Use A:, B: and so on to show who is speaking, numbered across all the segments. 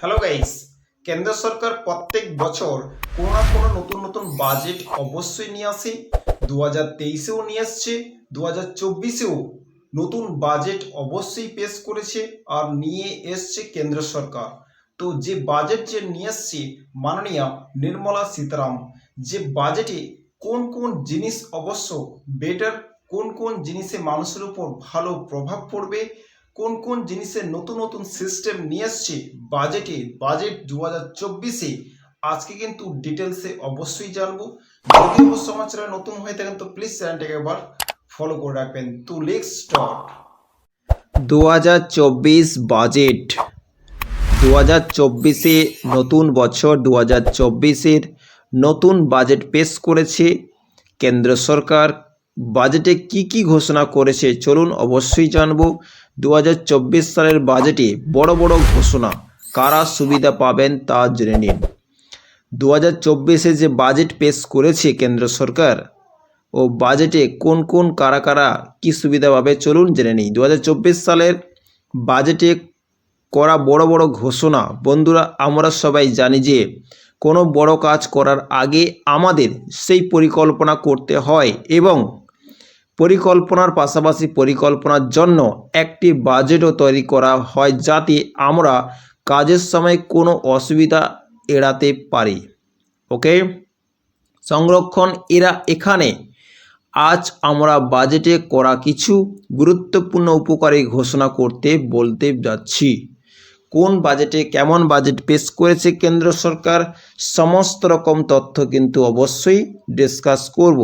A: Hello guys কেন্দ্র সরকার প্রত্যেক বছর কোনো না কোনো নতুন নতুন বাজেট অবশ্যই নিয়ে আসে। দু হাজার তেইশেও নিয়ে এসছে দু হাজার চব্বিশেও নতুন বাজেট অবশ্যই পেশ করেছে আর নিয়ে এসছে কেন্দ্র সরকার। তো যে বাজেট যে নিয়ে এসছে মাননীয়া নির্মলা সীতারাম, যে বাজেটে কোন কোন জিনিস অবশ্য বেটার কোন কোন জিনিসে মানুষের উপর ভালো প্রভাব পড়বে কোন কোন জিনিসের নতুন নতুন সিস্টেম নিয়ে এসছে বাজেটে বাজেট দু হাজার চব্বিশে। আজকে কিন্তু ডিটেলসে অবশ্যই জানব। যদি অবশ্য আমার নতুন হয়ে থাকেন তো প্লিজ চ্যানেলটাকে একবার ফলো করে রাখবেন। তো লেটস স্টার্ট
B: দু হাজার চব্বিশ বাজেট দু হাজার চব্বিশে নতুন বছর দু হাজার চব্বিশের নতুন বাজেট পেশ করেছে কেন্দ্র সরকার। বাজেটে কি কি ঘোষণা করেছে চলুন অবশ্যই জানব। দু হাজার চব্বিশ সালের বাজেটে বড় বড় ঘোষণা, কারা সুবিধা পাবেন তা জেনে নিন। দু হাজার যে বাজেট পেশ করেছে কেন্দ্র সরকার, ও বাজেটে কোন কোন কারা কারা কী সুবিধা পাবে চলুন জেনে নিই। দু হাজার চব্বিশ সালের বাজেটে করা বড় বড় ঘোষণা, বন্ধুরা আমরা সবাই জানি যে কোনো বড় কাজ করার আগে আমাদের সেই পরিকল্পনা করতে হয় এবং পরিকল্পনার পাশাপাশি পরিকল্পনার জন্য একটি বাজেটও তৈরি করা হয় যাতে আমরা কাজের সময় কোনো অসুবিধা এড়াতে পারি। ওকে সংরক্ষণ, এরা এখানে। আজ আমরা বাজেটে করা কিছু গুরুত্বপূর্ণ উপকারী ঘোষণা করতে বলতে যাচ্ছি। কোন বাজেটে কেমন বাজেট পেশ করেছে কেন্দ্র সরকার, সমস্ত রকম তথ্য কিন্তু অবশ্যই ডিসকাস করব।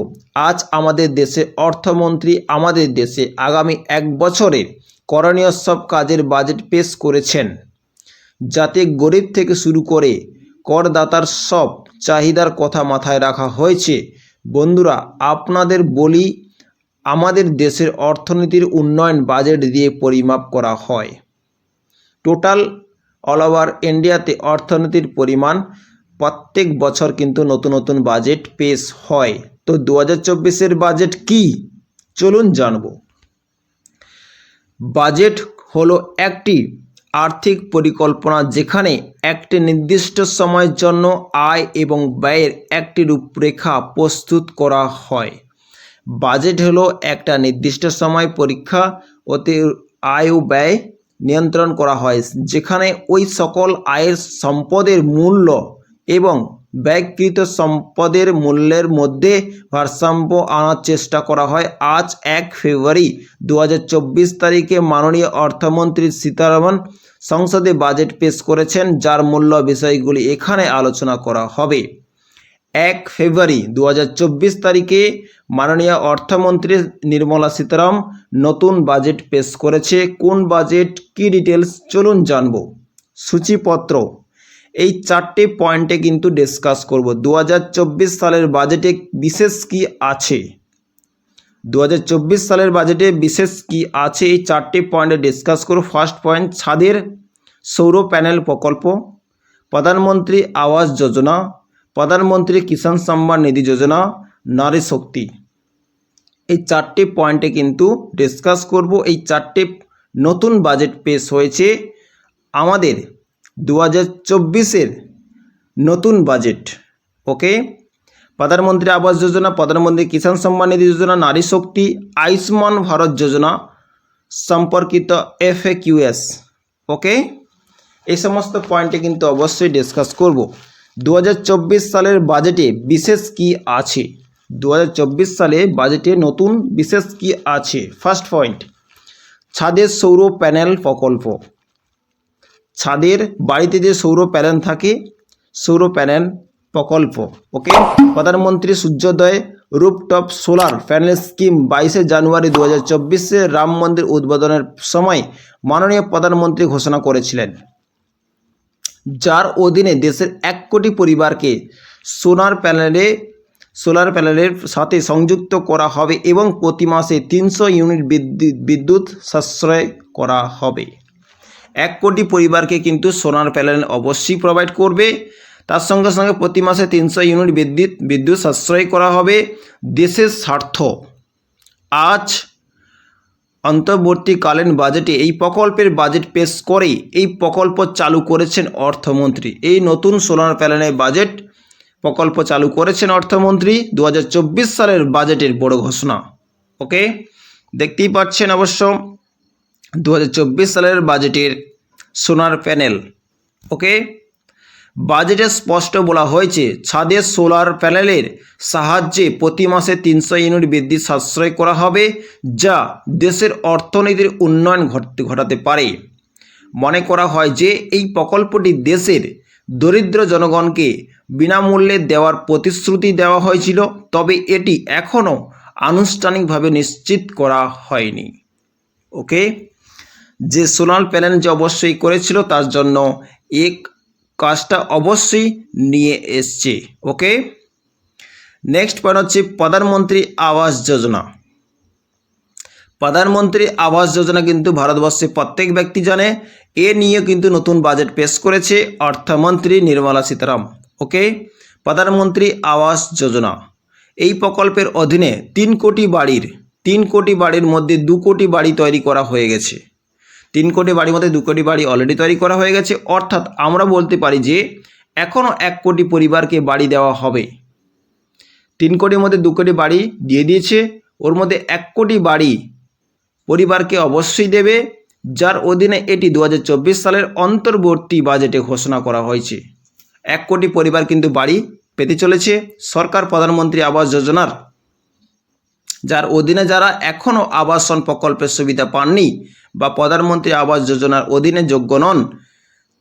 B: আজ আমাদের দেশে অর্থমন্ত্রী আমাদের দেশে আগামী এক বছরে করণীয় সব কাজের বাজেট পেশ করেছেন। যাতে গরিব থেকে শুরু করে করদাতার সব চাহিদার কথা মাথায় রাখা হয়েছে। বন্ধুরা, আপনাদের বলি, আমাদের দেশের অর্থনীতির উন্নয়ন বাজেট দিয়ে পরিমাপ করা হয়। টোটাল অল ওভার ইন্ডিয়াতে অর্থনীতির পরিমাণ প্রত্যেক বছর কিন্তু নতুন নতুন বাজেট পেশ হয়। তো দু হাজার বাজেট কি? চলুন জানব। বাজেট হলো একটি আর্থিক পরিকল্পনা যেখানে একটি নির্দিষ্ট সময়ের জন্য আয় এবং ব্যয়ের একটি রূপরেখা প্রস্তুত করা হয়। বাজেট হলো একটা নির্দিষ্ট সময় পরীক্ষা ওতে আয় ও ব্যয় নিয়ন্ত্রণ করা হয়, যেখানে ওই সকল আয়ের সম্পদের মূল্য এবং ব্যয়কৃত সম্পদের মূল্যের মধ্যে ভারসাম্য আনার চেষ্টা করা হয়। আজ এক ফেব্রুয়ারি দু হাজার চব্বিশ তারিখে মাননীয় অর্থমন্ত্রী সীতারামন সংসদে বাজেট পেশ করেছেন, যার মূল্য বিষয়গুলি এখানে আলোচনা করা হবে। এক ফেব্রুয়ারি দু হাজার চব্বিশ তারিখে মাননীয় অর্থমন্ত্রী নির্মলা সীতারাম নতুন বাজেট পেশ করেছে। কোন বাজেট, কি ডিটেলস চলুন জানব। সূচিপত্র। এই চারটে পয়েন্টে কিন্তু ডিসকাস করব। দু হাজার চব্বিশ সালের বাজেটে বিশেষ কি আছে? দু হাজার চব্বিশ সালের বাজেটে বিশেষ কি আছে? এই চারটে পয়েন্টে ডিসকাস করব। ফার্স্ট পয়েন্ট, ছাদের সৌর প্যানেল প্রকল্প। প্রধানমন্ত্রী আবাস যোজনা। প্রধানমন্ত্রী কিষাণ সম্মান নিধি যোজনা, নারী শক্তি। এই চারটে পয়েন্টে কিন্তু ডিসকাস করব। এই চারটে নতুন বাজেট পেশ হয়েছে আমাদের দু হাজার চব্বিশের নতুন বাজেট। ওকে? প্রধানমন্ত্রী আবাস যোজনা, প্রধানমন্ত্রী কিষাণ সম্মান নিধি যোজনা, নারী শক্তি, আয়ুষ্মান ভারত যোজনা সম্পর্কিত এফ কিউএস ওকে? এই সমস্ত পয়েন্টে কিন্তু অবশ্যই ডিসকাস করব। দু হাজার চব্বিশ সালের বাজেটে বিশেষ কি আছে? দু হাজার চব্বিশ সালে বাজেটে নতুন বিশেষ কি আছে? ফার্স্ট পয়েন্ট ছাদের সৌর প্যানেল প্রকল্প। ছাদের বাড়িতে যে সৌর প্যানেল থাকে, সৌর প্যানেল প্রকল্প। ওকে প্রধানমন্ত্রী সূর্যোদয় রুপটপ সোলার প্যানেল স্কিম বাইশে জানুয়ারি দু হাজার রাম মন্দির উদ্বোধনের সময় মাননীয় প্রধানমন্ত্রী ঘোষণা করেছিলেন। যার অধীনে দেশের এক কোটি পরিবারকে সোনার প্যানেলে, সোলার প্যানেলের সাথে সংযুক্ত করা হবে এবং প্রতি মাসে তিনশো ইউনিট বিদ্যুৎ বিদ্যুৎ সাশ্রয় করা হবে। এক কোটি পরিবারকে কিন্তু সোনার প্যানেল অবশ্যই প্রোভাইড করবে। তার সঙ্গে সঙ্গে প্রতি মাসে তিনশো ইউনিট বিদ্যুৎ বিদ্যুৎ সাশ্রয় করা হবে। দেশের স্বার্থ আজ অন্তর্বর্তীকালীন বাজেটে এই প্রকল্পের বাজেট পেশ করে এই প্রকল্প চালু করেছেন অর্থমন্ত্রী। এই নতুন সোলার প্যানেলের বাজেট প্রকল্প চালু করেছেন অর্থমন্ত্রী দু হাজার চব্বিশ সালের বাজেটের বড় ঘোষণা। ওকে? দেখতেই পাচ্ছেন অবশ্য দু হাজার চব্বিশ সালের বাজেটের সোনার প্যানেল। ওকে? বাজেটে স্পষ্ট বলা হয়েছে, ছাদে সোলার প্যানেলের সাহায্যে প্রতি মাসে তিনশো ইউনিট বৃদ্ধি সাশ্রয় করা হবে, যা দেশের অর্থনীতির উন্নয়ন ঘটতে পারে। মনে করা হয় যে, এই প্রকল্পটি দেশের দরিদ্র জনগণকে বিনামূল্যে দেওয়ার প্রতিশ্রুতি দেওয়া হয়েছিল, তবে এটি এখনও আনুষ্ঠানিকভাবে নিশ্চিত করা হয়নি। ওকে? যে সোলার প্যানেল যে অবশ্যই করেছিল, তার জন্য এক কাজটা অবশ্যই নিয়ে এসছে ওকে নেক্সট পয়েন্ট হচ্ছে প্রধানমন্ত্রী আবাস যোজনা। প্রধানমন্ত্রী আবাস যোজনা কিন্তু ভারতবর্ষে প্রত্যেক ব্যক্তি জানে, এ নিয়ে কিন্তু নতুন বাজেট পেশ করেছে অর্থমন্ত্রী নির্মলা সীতারাম ওকে প্রধানমন্ত্রী আবাস যোজনা। এই প্রকল্পের অধীনে তিন কোটি বাড়ির, তিন কোটি বাড়ির মধ্যে দু কোটি বাড়ি তৈরি করা হয়ে গেছে। তিন কোটি বাড়ির মধ্যে দু কোটি বাড়ি অলরেডি তৈরি করা হয়ে গেছে। অর্থাৎ আমরা বলতে পারি যে এখনও এক কোটি পরিবারকে বাড়ি দেওয়া হবে। তিন কোটির মধ্যে দু কোটি বাড়ি দিয়ে দিয়েছে। ওর মধ্যে এক কোটি বাড়ি পরিবারকে অবশ্যই দেবে, যার অধীনে এটি দু হাজার চব্বিশ সালের অন্তর্বর্তী বাজেটে ঘোষণা করা হয়েছে। এক কোটি পরিবার কিন্তু বাড়ি পেতে চলেছে। সরকার প্রধানমন্ত্রী আবাস যোজনার যার অধীনে যারা এখনও আবাসন প্রকল্পের সুবিধা পাননি বা প্রধানমন্ত্রী আবাস যোজনার অধীনে যোগ্য নন,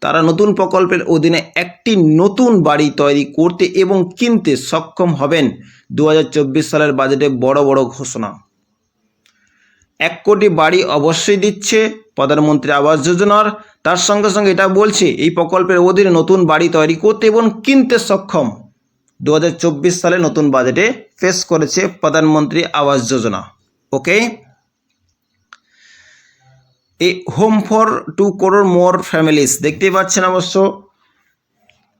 B: তারা নতুন প্রকল্পের অধীনে একটি নতুন বাড়ি তৈরি করতে এবং কিনতে সক্ষম হবেন দু হাজার চব্বিশ সালের বাজেটে বড় বড় ঘোষণা। এক কোটি বাড়ি অবশ্যই দিচ্ছে প্রধানমন্ত্রী আবাস যোজনার। তার সঙ্গে সঙ্গে এটা বলছে, এই প্রকল্পের অধীনে নতুন বাড়ি তৈরি করতে এবং কিনতে সক্ষম। দু হাজার চব্বিশ সালে নতুন বাজেটে পেশ করেছে প্রধানমন্ত্রী Awas Yojana. Okay a home for two crore more families দেখতেই পাচ্ছেন অবশ্য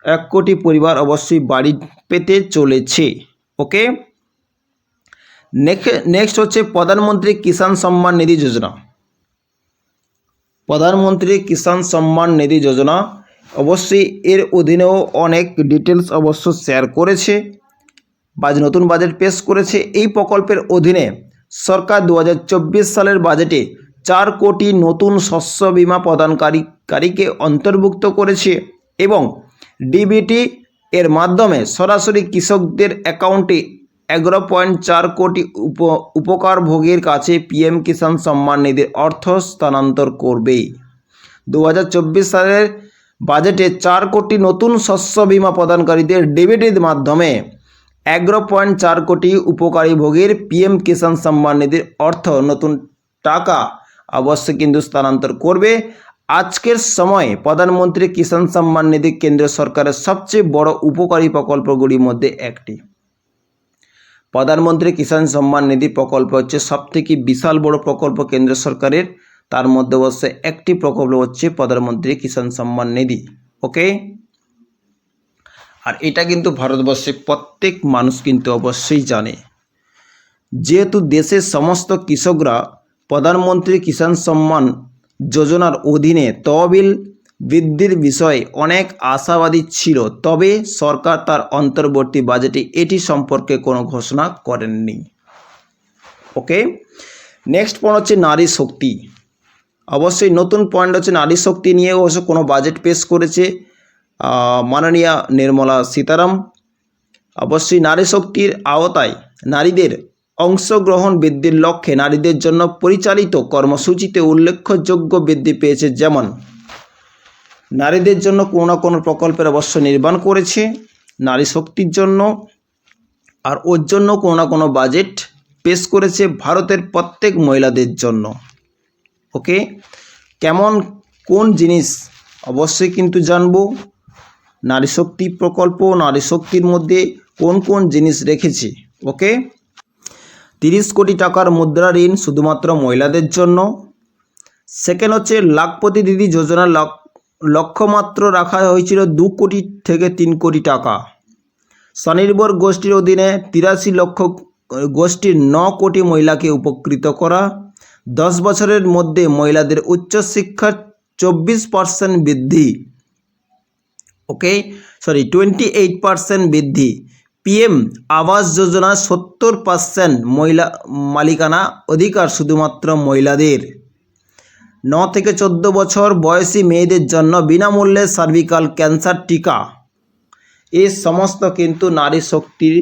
B: এক কোটি পরিবার অবশ্যই বাড়ি পেতে চলেছে। ওকে নেক্সট হচ্ছে প্রধানমন্ত্রী কিষাণ সম্মান নিধি যোজনা। প্রধানমন্ত্রী কিষাণ সম্মান নিধি যোজনা অবশ্যই এর অধীনেও অনেক ডিটেলস অবশ্য শেয়ার করেছে। বাজ নতুন বাজেট পেশ করেছে এই প্রকল্পের অধীনে। সরকার দু হাজার চব্বিশ সালের বাজেটে চার কোটি নতুন শস্য বীমা প্রদানকারী কারীকে অন্তর্ভুক্ত করেছে এবং ডিবিটি এর মাধ্যমে সরাসরি কৃষকদের অ্যাকাউন্টে এগারো পয়েন্ট চার কোটি উপ উপকার ভোগীর কাছে পিএম কিষাণ সম্মান নিধির অর্থ স্থানান্তর করবে দু হাজার চব্বিশ সালের বাজেটে চার কোটি নতুন শস্য বীমা প্রদানকারীদের ডেবিটের মাধ্যমে। এগারো পয়েন্ট চার কোটি উপকারী ভোগীর পিএম কিষাণ সম্মান নিধির অর্থ নতুন টাকা অবশ্যই কিন্তু স্থানান্তর করবে। আজকের সময়ে প্রধানমন্ত্রী কিষাণ সম্মান নিধি কেন্দ্র সরকারের সবচেয়ে বড় উপকারী প্রকল্পগুলির মধ্যে একটি। প্রধানমন্ত্রী কিষাণ সম্মান নিধি প্রকল্প হচ্ছে সবথেকে বিশাল বড় প্রকল্প কেন্দ্র সরকারের। তার মধ্যে অবশ্যই একটি প্রকল্প হচ্ছে প্রধানমন্ত্রী কিষাণ সম্মান নিধি ওকে আর এটা কিন্তু ভারতবর্ষে প্রত্যেক মানুষ কিন্তু অবশ্যই জানে। যেহেতু দেশের সমস্ত কৃষকরা প্রধানমন্ত্রী কিষাণ সম্মান যোজনার অধীনে তহবিল বৃদ্ধির বিষয়ে অনেক আশাবাদী ছিল, তবে সরকার তার অন্তর্বর্তী বাজেটে এটি সম্পর্কে কোনো ঘোষণা করেননি ওকে নেক্সট পয়েন্ট হচ্ছে নারী শক্তি। অবশ্যই নতুন পয়েন্ট হচ্ছে নারী শক্তি নিয়ে অবশ্য কোনো বাজেট পেশ করেছে মাননীয়া নির্মলা সীতারাম। অবশ্যই নারী শক্তির আওতায় নারীদের অংশগ্রহণ বৃদ্ধির লক্ষ্যে নারীদের জন্য পরিচালিত কর্মসূচিতে উল্লেখযোগ্য বৃদ্ধি পেয়েছে যেমন, নারীদের জন্য কোনো না কোনো প্রকল্পের অবশ্য নির্মাণ করেছে নারী শক্তির জন্য, আর ওর জন্য কোনো না কোনো বাজেট পেশ করেছে ভারতের প্রত্যেক মহিলাদের জন্য। ওকে? কেমন, কোন জিনিস? অবশ্যই কিন্তু জানব। নারী শক্তি প্রকল্প, নারী শক্তির মধ্যে কোন কোন জিনিস রেখেছে, ওকে? তিরিশ কোটি টাকার মুদ্রা ঋণ শুধুমাত্র মহিলাদের জন্য। সেকেন্ড হচ্ছে, লাখপতি দিদি যোজনার লক- লক্ষ্যমাত্র রাখা হয়েছিল দু কোটি থেকে তিন কোটি টাকা। স্বনির্ভর গোষ্ঠীর অধীনে তিরাশি লক্ষ, গোষ্ঠীর ন কোটি মহিলাকে উপকৃত করা। দশ বছরের মধ্যে মহিলাদের উচ্চশিক্ষার চব্বিশ পার্সেন্ট বৃদ্ধি, okay? Sorry twenty eight percent বৃদ্ধি। পিএম আবাস যোজনা সত্তর পার্সেন্ট মহিলা, মালিকানা অধিকার শুধুমাত্র মহিলাদের। ন থেকে চোদ্দ বছর বয়সী মেয়েদের জন্য বিনামূল্যে সার্ভিক্যাল ক্যান্সার টিকা। এ সমস্ত কিন্তু নারী শক্তির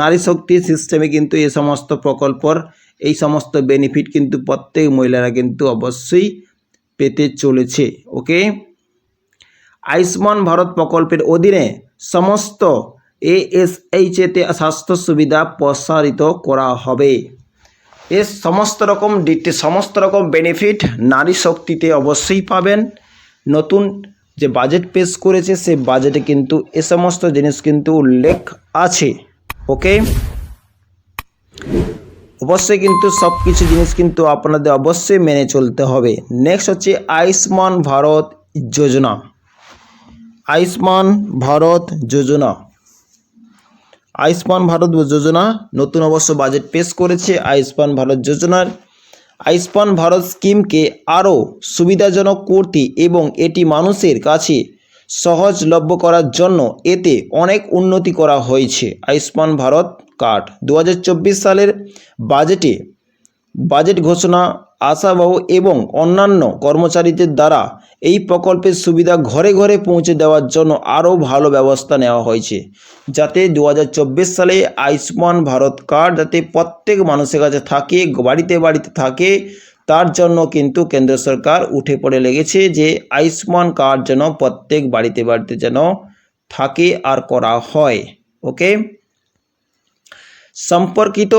B: নারী শক্তি সিস্টেমে কিন্তু এ সমস্ত প্রকল্পর এই সমস্ত বেনিফিট কিন্তু প্রত্যেক মহিলারা কিন্তু অবশ্যই পেতে চলেছে ওকে আয়ুষ্মান ভারত প্রকল্পের অধীনে সমস্ত এএসএইচেতে স্বাস্থ্য সুবিধা প্রসারিত করা হবে। এর সমস্ত রকম ডিটে সমস্ত রকম বেনিফিট নারী শক্তিতে অবশ্যই পাবেন। নতুন যে বাজেট পেশ করেছে সে বাজেটে কিন্তু এ সমস্ত জিনিস কিন্তু উল্লেখ আছে ওকে অবশ্যই কিন্তু সব কিছু জিনিস কিন্তু আপনাদের অবশ্যই মেনে চলতে হবে। নেক্সট হচ্ছে আয়ুষ্মান ভারত যোজনা। আয়ুষ্মান ভারত যোজনা। আয়ুষ্মান ভারত যোজনা নতুন অবশ্য বাজেট পেশ করেছে আয়ুষ্মান ভারত যোজনার। আয়ুষ্মান ভারত স্কিমকে আরও সুবিধাজনক করতে এবং এটি মানুষের কাছে সহজলভ্য করার জন্য এতে অনেক উন্নতি করা হয়েছে। আয়ুষ্মান ভারত কার্ড দু সালের বাজেটে বাজেট ঘোষণা, আশাবাহু এবং অন্যান্য কর্মচারীদের দ্বারা এই প্রকল্পের সুবিধা ঘরে ঘরে পৌঁছে দেওয়ার জন্য আরও ভালো ব্যবস্থা নেওয়া হয়েছে। যাতে দু হাজার চব্বিশ সালে আয়ুষ্মান ভারত কার্ড যাতে প্রত্যেক মানুষের কাছে থাকে, বাড়িতে বাড়িতে থাকে, তার জন্য কিন্তু কেন্দ্র সরকার উঠে পড়ে লেগেছে যে আয়ুষ্মান কার্ড যেন প্রত্যেক বাড়িতে বাড়িতে যেন থাকে আর করা হয়। ওকে? সম্পর্কিত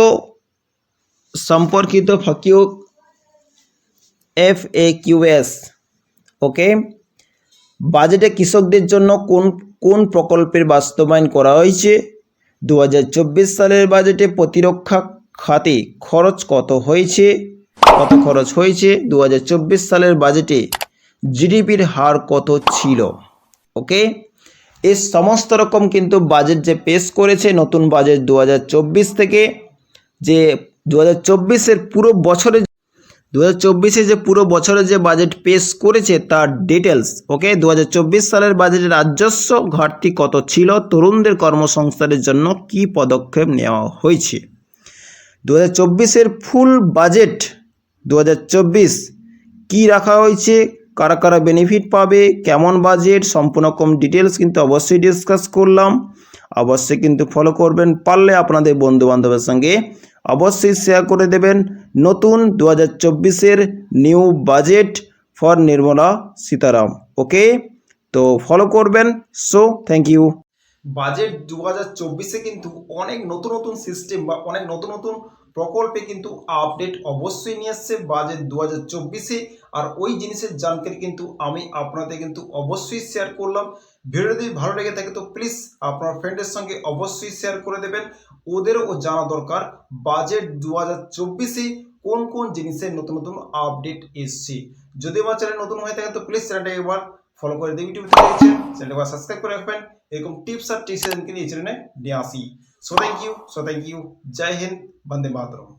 B: সম্পর্কিত ফাঁকিও এফ এ কিউএস ওকে বাজেটে কৃষকদের জন্য কোন কোন প্রকল্পের বাস্তবায়ন করা হয়েছে? দু হাজার চব্বিশ সালের বাজেটে প্রতিরক্ষা খাতে খরচ কত হয়েছে? কত খরচ হয়েছে? দু হাজার চব্বিশ সালের বাজেটে জিডিপির হার কত ছিল? ওকে এই সমস্ত রকম কিন্তু বাজেট যে পেশ করেছে নতুন বাজেট দু হাজার চব্বিশ থেকে, যে দু হাজার পুরো বছরে দু হাজার যে পুরো বছরে যে বাজেট পেশ করেছে তার ডিটেলস ওকে দু হাজার চব্বিশ সালের বাজেটে রাজস্ব ঘাটতি কত ছিল, তরুণদের কর্মসংস্থানের জন্য কি পদক্ষেপ নেওয়া হয়েছে? দু হাজার ফুল বাজেট দু হাজার চব্বিশ কী রাখা হয়েছে? কারা কারা বেনিফিট পাবে, কেমন বাজেট সম্পূর্ণ কম ডিটেলস কিন্তু অবশ্যই ডিসকাস করলাম। অবশ্যই কিন্তু ফলো করবেন, পারলে আপনাদের বন্ধু বান্ধবের সঙ্গে অবশ্যই শেয়ার করে দেবেন। নতুন দু হাজার new budget for Nirmala Sitaram okay তো ফলো করবেন সো থ্যাংক ইউ
A: বাজেট দু হাজার কিন্তু অনেক নতুন নতুন সিস্টেম বা অনেক নতুন নতুন প্রকল্পে কিন্তু আপডেট অবশ্যই নিয়ে আসছে বাজেট দু হাজার চব্বিশে। আর ওই জিনিসের জানকারি কিন্তু আমি আপনাদের কিন্তু অবশ্যই শেয়ার করলাম। ভিডিও যদি ভালো লেগে থাকে তো প্লিজ আপনার ফ্রেন্ডের সঙ্গে অবশ্যই শেয়ার করে দেবেন। ওদেরও জানা দরকার বাজেট দু হাজার চব্বিশে কোন কোন জিনিসের নতুন নতুন আপডেট এসছে। যদি আমার চ্যানেল নতুন হয়ে থাকে তো প্লিজ চ্যানেলটা একবার ফলো করে দেবেন। ইউটিউব চ্যানেলটা সাবস্ক্রাইব করে রাখবেন। এরকম টিপস আর টিপস এই চ্যানেলে নিয়ে আসি। So thank you so thank you Jai Hind Vande Mataram